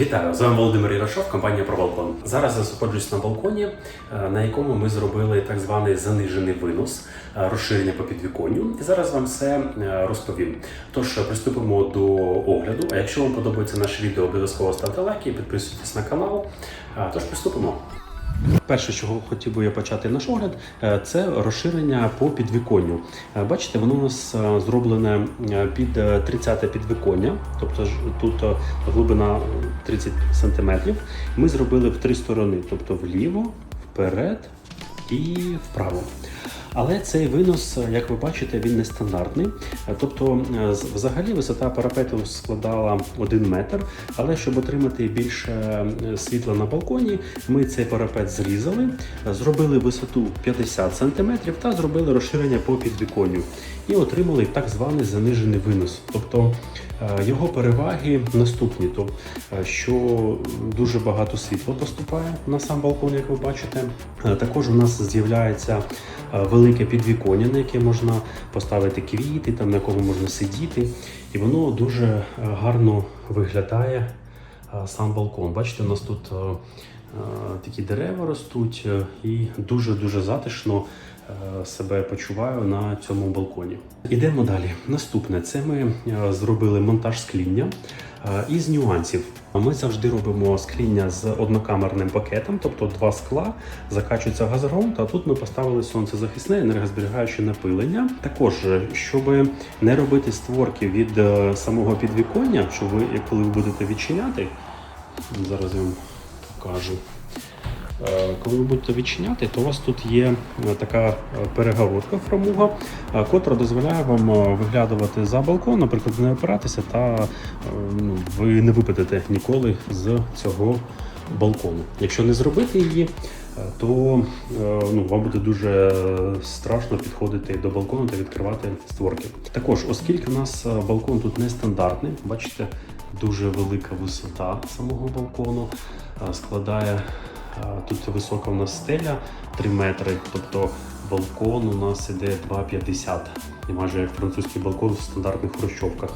Вітаю! З вами Володимир Ярошов, компанія про. Зараз я знаходжусь на балконі, е, на якому ми зробили так званий занижений винос, е, розширення по підвіконню. І зараз вам все е, розповім. Тож приступимо до огляду. А якщо вам подобається наше відео, обов'язково ставте лайки, підписуйтесь на канал. Тож приступимо. Перше, чого хотів би я почати наш огляд, це розширення по підвіконню. Бачите, воно у нас зроблене під е, 30 підвіконня, тобто тут глибина 30 см. Ми зробили в три сторони, тобто вліво, вперед і вправо. Але цей винос, як ви бачите, він нестандартний. Тобто, е, взагалі висота парапету складала 1 метр. Але щоб отримати більше е, світла на балконі, ми цей парапет зрізали, зробили висоту 50 см та зробили розширення по підвіконню. І отримали так званий занижений винос. Тобто е, його переваги наступні: то, е, що дуже багато світла поступає на сам балкон, як ви бачите. Також у нас з'являється е, велике підвіконня, на яке можна поставити квіти, там на якому можна сидіти, і воно дуже е, гарно виглядає е, сам балкон. Бачите, у нас тут е, такі дерева ростуть, і дуже дуже затишно себе почуваю на цьому балконі. Ідемо далі. Наступне це ми е, зробили монтаж скління. Е, Із нюансів ми завжди робимо скління з однокамерним пакетом, тобто два скла, закачується газогонт, а тут ми поставили сонцезахисне енергозберігаюче напилення. Також, е, щоб не робити створки від е, самого підвіконня, що ви, коли ви будете відчиняти, зараз я вам покажу. Е, Коли ви будете відчиняти, то у вас тут є е, така е, перегородка фрамуга, котра дозволяє вам виглядувати за балкон, наприклад, не опиратися, та ну, ви не випадете ніколи з цього балкону. Якщо не зробити її, то ну, вам буде дуже страшно підходити до балкону та відкривати створки. Також, оскільки у нас балкон тут нестандартний, бачите, дуже велика висота самого балкону складає. Тут висока у нас стеля 3 метри, тобто балкон у нас іде 2,50, і майже як французький балкон в стандартних хрущовках.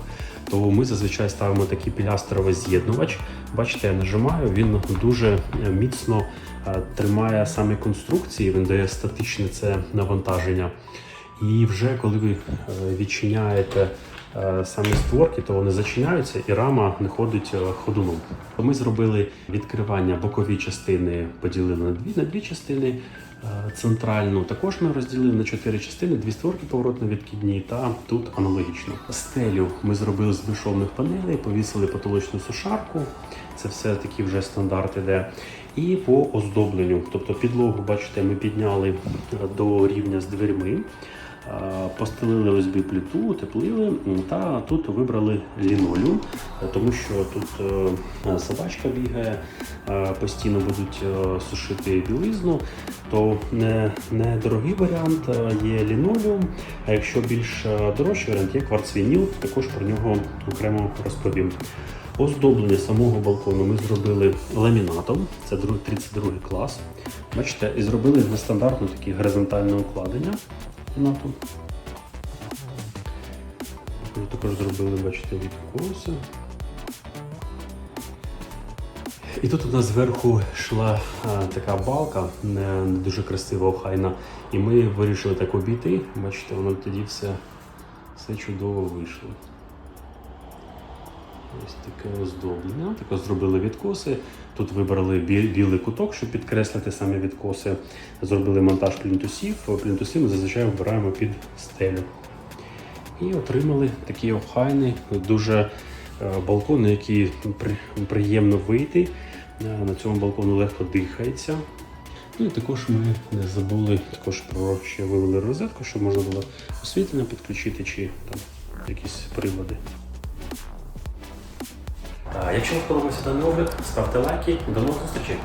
То ми зазвичай ставимо такий пілястровий з'єднувач. Бачите, я нажимаю, він дуже міцно е, тримає самі конструкції, він дає статичне це навантаження. І вже коли ви е, відчиняєте самі створки, то вони зачиняються і рама не ходить е, ходуном. Ми зробили відкривання бокові частини, поділили на дві на дві частини. Е, Центральну також ми розділили на чотири частини, дві створки поворотно-відкидні, та тут аналогічно. Стелю ми зробили з безшовних панелей, повісили потолочну сушарку. Це все таки вже стандарт іде. І по оздобленню, тобто підлогу, бачите, ми підняли е, до рівня з дверьми. Е, Постелили ОСБ плиту, утеплили та тут вибрали лінолеум, е, тому що тут е, собачка бігає, постійно будуть сушити білизну. То не, не дорогий варіант є лінолеум, а якщо більш дорожчий варіант є кварцвініл, також про нього окремо розповім. Оздоблення самого балкону ми зробили ламінатом, це 32 клас. Бачите, і зробили нестандартне таке горизонтальне укладення ламінату. Ми Також зробили, бачите, відкоси. І тут у нас зверху йшла така балка, не дуже красива, охайна. І ми вирішили так обійти. Бачите, воно тоді все, все чудово вийшло. Ось таке оздоблення. Таке зробили відкоси. Тут вибрали бі- білий куток, щоб підкреслити самі відкоси. Зробили монтаж плінтусів. Плінтуси ми зазвичай вибираємо під стелю. І отримали такий охайний, дуже е, балкон, на який приємно вийти. Е, На цьому балкону легко дихається. Ну і також ми не забули також про ще вивели розетку, щоб можна було освітлення підключити чи там якісь прилади. Якщо вам сподобався даний огляд, ставте лайки. До нових зустрічей!